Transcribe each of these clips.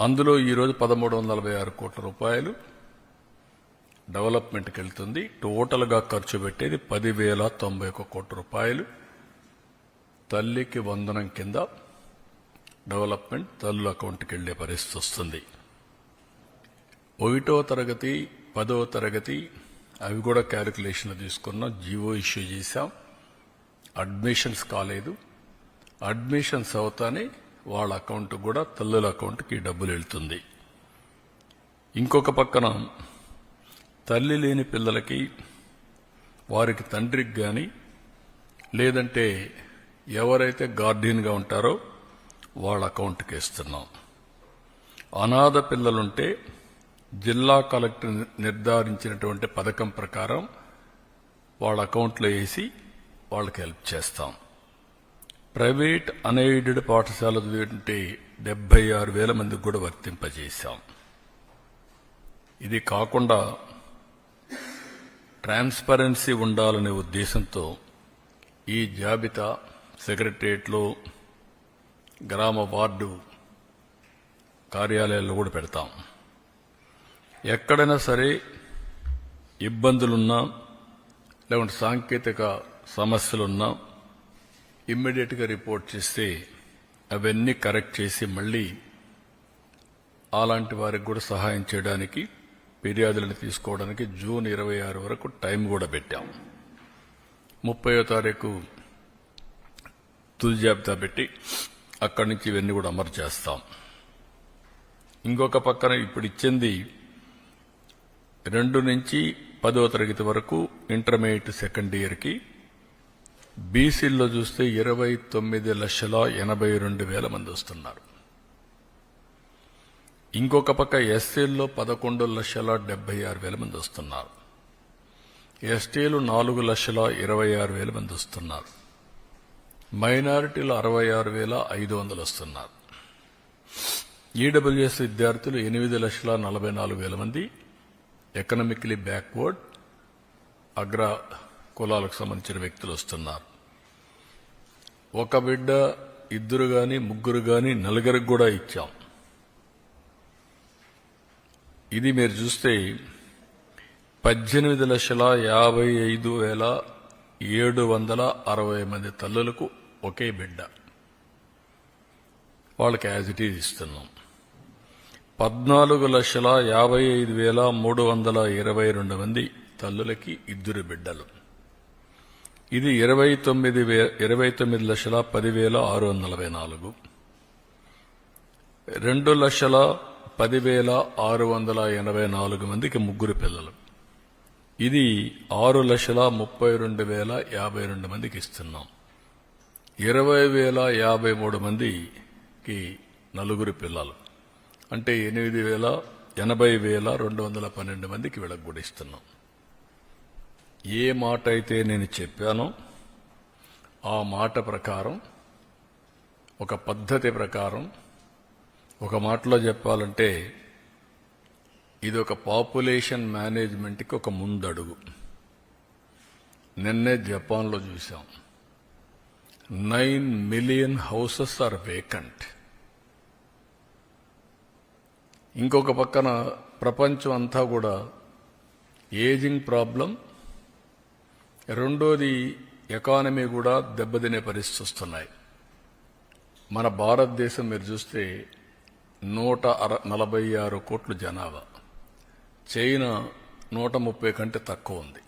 అందులో ఈరోజు పదమూడు వందల నలభై ఆరు కోట్ల రూపాయలు డెవలప్మెంట్కి వెళ్తుంది. టోటల్గా ఖర్చు పెట్టేది పదివేల తొంభై ఒక కోట్ల రూపాయలు. తల్లికి వందనం కింద డెవలప్మెంట్ తల్లు అకౌంట్కి వెళ్ళే పరిస్థితి వస్తుంది. ఒకటో తరగతి పదో తరగతి అవి కూడా క్యాలిక్యులేషన్లు తీసుకున్నాం జీవో ఇష్యూ చేశాం. అడ్మిషన్స్ కాలేదు. అడ్మిషన్స్ అవుతానే వాళ్ళ అకౌంట్ కూడా తల్లుల అకౌంట్కి డబ్బులు వెళ్తుంది. ఇంకొక పక్కన తల్లి లేని పిల్లలకి వారికి తండ్రికి కానీ లేదంటే ఎవరైతే గార్డియన్గా ఉంటారో వాళ్ళ అకౌంట్కి ఇస్తున్నాం అనాథ పిల్లలుంటే జిల్లా కలెక్టర్ నిర్ధారించినటువంటి పథకం ప్రకారం వాళ్ళ అకౌంట్లో వేసి వాళ్ళకి హెల్ప్ చేస్తాం. ప్రైవేట్ అన్ఎయిడెడ్ పాఠశాల అంటే డెబ్బై ఆరు వేల మందికి కూడా వర్తింపజేశాం. ఇది కాకుండా ట్రాన్స్పరెన్సీ ఉండాలనే ఉద్దేశంతో ఈ జాబితా సెక్రటరియట్లో గ్రామ వార్డు కార్యాలయాల్లో కూడా పెడతాం. ఎక్కడైనా సరే ఇబ్బందులున్నా లేకుంటే సాంకేతిక సమస్యలున్నా ఇమ్మీడియట్గా రిపోర్ట్ చేస్తే అవన్నీ కరెక్ట్ చేసి మళ్ళీ అలాంటి వారికి కూడా సహాయం చేయడానికి ఫిర్యాదులను తీసుకోవడానికి జూన్ ఇరవై ఆరు వరకు టైం కూడా పెట్టాం. ముప్పయో తారీఖు తుది జాబితా పెట్టి అక్కడి నుంచి ఇవన్నీ కూడా అమలు చేస్తాం. ఇంకొక పక్కన ఇప్పుడు ఇచ్చింది రెండు నుంచి పదో తరగతి వరకు ఇంటర్మీడియట్ సెకండ్ ఇయర్కి బీసీల్లో చూస్తే ఇరవై తొమ్మిది లక్షల ఎనభై రెండు వేల మంది వస్తున్నారు. ఇంకొక పక్క ఎస్సీల్లో పదకొండు లక్షల డెబ్బై ఆరు వేల మంది వస్తున్నారు. ఎస్టీలు నాలుగు లక్షల ఇరవై ఆరు వేల మంది వస్తున్నారు. మైనారిటీలు అరవై ఆరు వేల ఐదు వందలు వస్తున్నారు. ఈడబ్ల్యూఎస్ విద్యార్థులు ఎనిమిది లక్షల నలభై నాలుగు వేల మంది. ఎకనామికలీ బ్యాక్వర్డ్ అగ్ర కులాలకు సంబంధించిన వ్యక్తులు వస్తున్నారు. ఒక బిడ్డ ఇద్దరు గాని ముగ్గురు గాని నలుగురికి కూడా ఇచ్చాం. ఇది మీరు చూస్తే పద్దెనిమిది లక్షల యాభై ఐదు వేల ఏడు వందల అరవై మంది తల్లులకు ఒకే బిడ్డ. వాళ్ళకి యాజ్ ఇట్ ఈజ్ ఇస్తున్నాం. పద్నాలుగు లక్షల యాభై ఐదు వేల మూడు వందల ఇరవై రెండు మంది తల్లులకి ఇద్దరు బిడ్డలు. ఇది ఇరవై తొమ్మిది వే ఇరవై తొమ్మిది లక్షల పదివేల ఆరు వందల నలభై నాలుగు. రెండు లక్షల పదివేల ఆరు వందల ఎనభై నాలుగు మందికి ముగ్గురు పిల్లలు. ఇది ఆరు లక్షల ముప్పై రెండు వేల యాభై రెండు మందికి ఇస్తున్నాం. ఇరవై వేల యాభై మూడు మందికి నలుగురు పిల్లలు. అంటే ఎనిమిది వేల ఎనభై వేల రెండు వందల పన్నెండు మందికి వీళ్ళకి కూడా ఇస్తున్నాం. ఏ మాట అయితే నేను చెప్పానో ఆ మాట ప్రకారం ఒక పద్ధతి ప్రకారం ఒక మాటలో చెప్పాలంటే ఇది ఒక పాపులేషన్ మేనేజ్మెంట్కి ఒక ముందడుగు. నిన్నే జపాన్లో చూసాం nine million houses are vacant. ఇంకొక పక్కన ప్రపంచం అంతా కూడా ఏజింగ్ ప్రాబ్లం రెండోది ఎకానమీ కూడా దెబ్బతినే పరిస్థితి వస్తున్నాయి. మన భారతదేశం మీరు చూస్తే నూట అర నలభై ఆరు కోట్ల జనాభా. చైనా నూట ముప్పై కంటే తక్కువ ఉంది.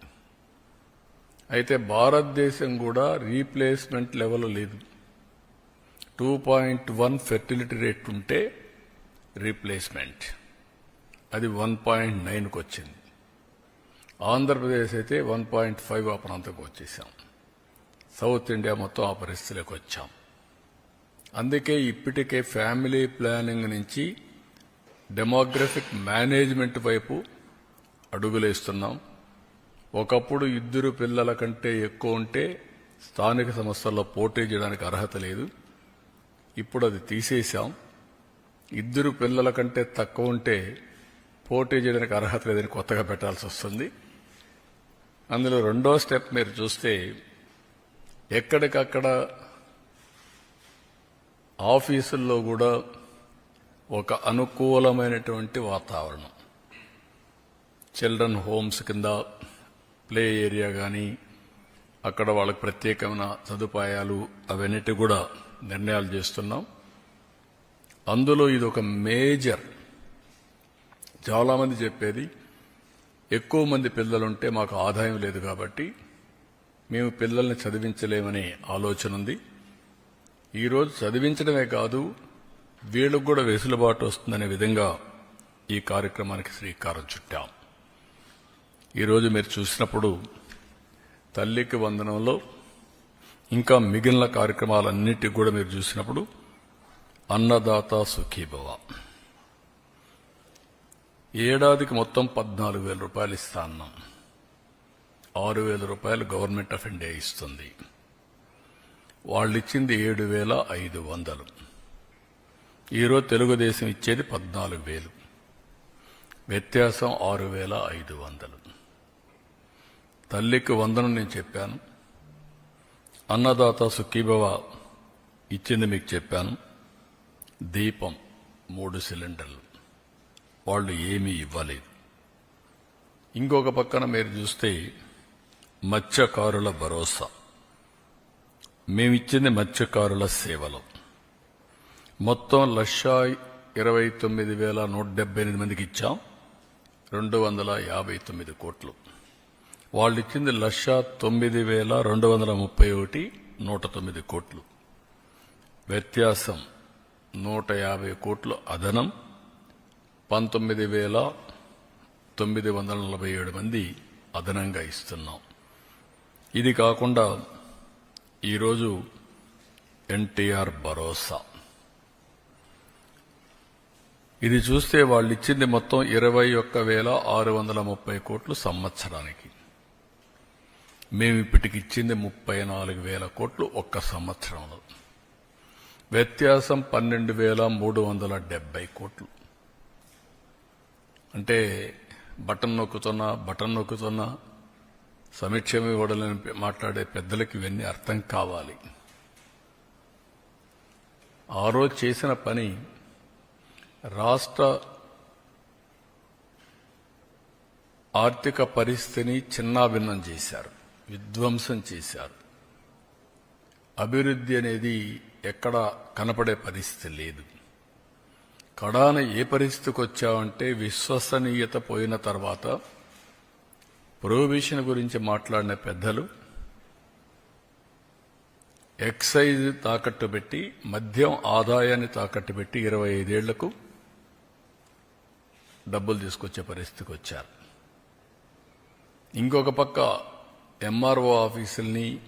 అయితే భారతదేశం కూడా రీప్లేస్మెంట్ లెవెల్ లేదు. Two point one fertility rate ఉంటే రీప్లేస్మెంట్. అది వన్ పాయింట్ నైన్కి వచ్చింది. ఆంధ్రప్రదేశ్ అయితే వన్ పాయింట్ ఫైవ్ ఆ ప్రాంతంకి వచ్చేసాం. సౌత్ ఇండియా మొత్తం ఆ పరిస్థితిలోకి వచ్చాం. అందుకే ఇప్పటికే ఫ్యామిలీ ప్లానింగ్ నుంచి డెమోగ్రఫిక్ మేనేజ్మెంట్ వైపు అడుగులేస్తున్నాం. ఒకప్పుడు ఇద్దరు పిల్లల కంటే ఎక్కువ ఉంటే స్థానిక సంస్థల్లో పోటీ చేయడానికి అర్హత లేదు. ఇప్పుడు అది తీసేశాం. ఇద్దరు పిల్లల కంటే తక్కువ ఉంటే పోటీ చేయడానికి అర్హత లేదని కొత్తగా పెట్టాల్సి వస్తుంది. అందులో రెండో స్టెప్ మీరు చూస్తే ఎక్కడికక్కడ ఆఫీసుల్లో కూడా ఒక అనుకూలమైనటువంటి వాతావరణం. చిల్డ్రన్ హోమ్స్ కింద ప్లే ఏరియా కానీ అక్కడ వాళ్ళకి ప్రత్యేకమైన సదుపాయాలు అవన్నిటి కూడా నిర్ణయాలు చేస్తున్నాం. అందులో ఇది ఒక మేజర్ చాలామంది చెప్పేది ఎక్కువ మంది పిల్లలుంటే మాకు ఆదాయం లేదు కాబట్టి మేము పిల్లల్ని చదివించలేమనే ఆలోచన ఉంది. ఈరోజు చదివించడమే కాదు వీళ్ళకు కూడా వెసులుబాటు వస్తుందనే విధంగా ఈ కార్యక్రమానికి శ్రీకారం చుట్టాం. ఈరోజు మీరు చూసినప్పుడు తల్లికి వందనంలో ఇంకా మిగిలిన కార్యక్రమాలన్నిటికి కూడా మీరు చూసినప్పుడు అన్నదాత సుఖీభవ. ఏడాదికి మొత్తం పద్నాలుగు వేల రూపాయలు ఇస్తా అన్నాం. ఆరు వేల రూపాయలు గవర్నమెంట్ ఆఫ్ ఇండియా ఇస్తుంది. వాళ్ళు ఇచ్చింది ఏడు వేల ఐదు వందలు. ఈరోజు తెలుగుదేశం ఇచ్చేది పద్నాలుగు వేలు. వ్యత్యాసం ఆరు వేల ఐదు వందలు. తల్లికి వందనం నేను చెప్పాను. అన్నదాత సుఖీభవ ఇచ్చింది మీకు చెప్పాను. దీపం మూడు సిలిండర్లు. వాళ్ళు ఏమీ ఇవ్వలేదు. ఇంకొక పక్కన మీరు చూస్తే మత్స్యకారుల భరోసా. మేమిచ్చింది మత్స్యకారుల సేవలు. మొత్తం లక్ష ఇరవై తొమ్మిది వేల నూట డెబ్బై ఎనిమిది మందికి ఇచ్చాం. రెండు వందల యాభై తొమ్మిది కోట్లు. వాళ్ళు ఇచ్చింది లక్ష తొమ్మిది వేల రెండు వందల ముప్పై ఒకటి నూట తొమ్మిది కోట్లు. వ్యత్యాసం నూట యాభై కోట్లు అదనం. పంతొమ్మిది వేల తొమ్మిది వందల నలభై ఏడు మంది అదనంగా ఇస్తున్నాం. ఇది కాకుండా ఈరోజు ఎన్టీఆర్ భరోసా. ఇది చూస్తే వాళ్ళు ఇచ్చింది మొత్తం ఇరవై ఒక్క వేల ఆరు వందల ముప్పై కోట్లు సంవత్సరానికి. మేము ఇప్పటికి ఇచ్చింది ముప్పై నాలుగు వేల కోట్లు ఒక్క సంవత్సరంలో. వ్యత్యాసం పన్నెండు వేల మూడు వందల డెబ్బై కోట్లు. అంటే బటన్ నొక్కుతున్నా బటన్ నొక్కుతున్నా సమీక్షం ఇవ్వడలని మాట్లాడే పెద్దలకు ఇవన్నీ అర్థం కావాలి. ఆ రోజు చేసిన పని రాష్ట్ర ఆర్థిక పరిస్థితిని చిన్నాభిన్నం చేశారు విధ్వంసం చేశారు. అభివృద్ధి అనేది ఎక్కడ కనపడే పరిస్థితి లేదు. కడాన ఏ పరిస్థితికి వచ్చావంటే విశ్వసనీయత పోయిన తర్వాత ప్రొహిబిషన్ గురించి మాట్లాడిన పెద్దలు ఎక్సైజ్ తాకట్టు పెట్టి మద్యం ఆదాయాన్ని తాకట్టు పెట్టి ఇరవై ఐదేళ్ళకు డబ్బులు తీసుకొచ్చే పరిస్థితికి వచ్చారు. ఇంకొక పక్క ఎంఆర్ఓ ఆఫీసుల్ని